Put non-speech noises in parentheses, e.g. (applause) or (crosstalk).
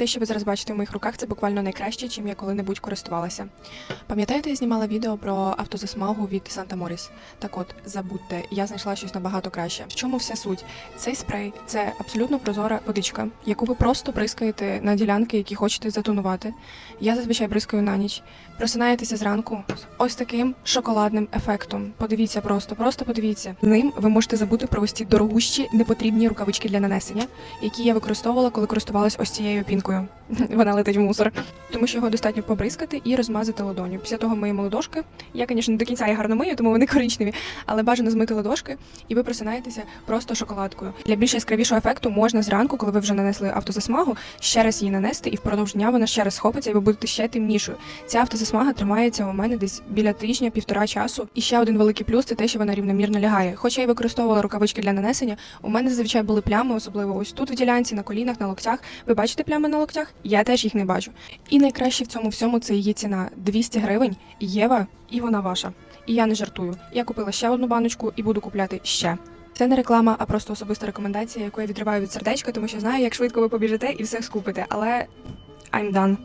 Те, що ви зараз бачите в моїх руках, це буквально найкраще, чим я коли-небудь користувалася. Пам'ятаєте, я знімала відео про автозасмагу від Санта Моріс? Так от, забудьте, я знайшла щось набагато краще. В чому вся суть? Цей спрей це абсолютно прозора водичка, яку ви просто бризкаєте на ділянки, які хочете затонувати. Я зазвичай бризкаю на ніч. Просинаєтеся зранку з ось таким шоколадним ефектом. Подивіться просто, просто подивіться. З ним ви можете забути про ось ці дорогущі непотрібні рукавички для нанесення, які я використовувала, коли користувалась ось цією пінкою. (laughs) Вона летить в мусор. Тому що його достатньо побризкати і розмазати ладоню. Після того миємо ладошки. Я, звісно, не до кінця їх гарно мию, тому вони коричневі, але бажано змити ладошки, і ви просинаєтеся просто шоколадкою. Для більш яскравішого ефекту можна зранку, коли ви вже нанесли автозасмагу, ще раз її нанести, і впродовж дня вона ще раз схопиться, і ви будете ще темнішою. Ця автозасмага тримається у мене десь біля тижня-півтора часу. І ще один великий плюс це те, що вона рівномірно лягає. Хоча я використовувала рукавички для нанесення, у мене зазвичай були плями, особливо ось тут в ділянці, на колінах, на локтях. Ви бачите плями на локтях? Я теж їх не бачу. І найкраще в цьому всьому це її ціна 200 гривень. Єва, і вона ваша. І я не жартую. Я купила ще одну баночку і буду купляти ще. Це не реклама, а просто особиста рекомендація, яку я відриваю від сердечка, тому що знаю, як швидко ви побіжите і все скупите. Але I'm done.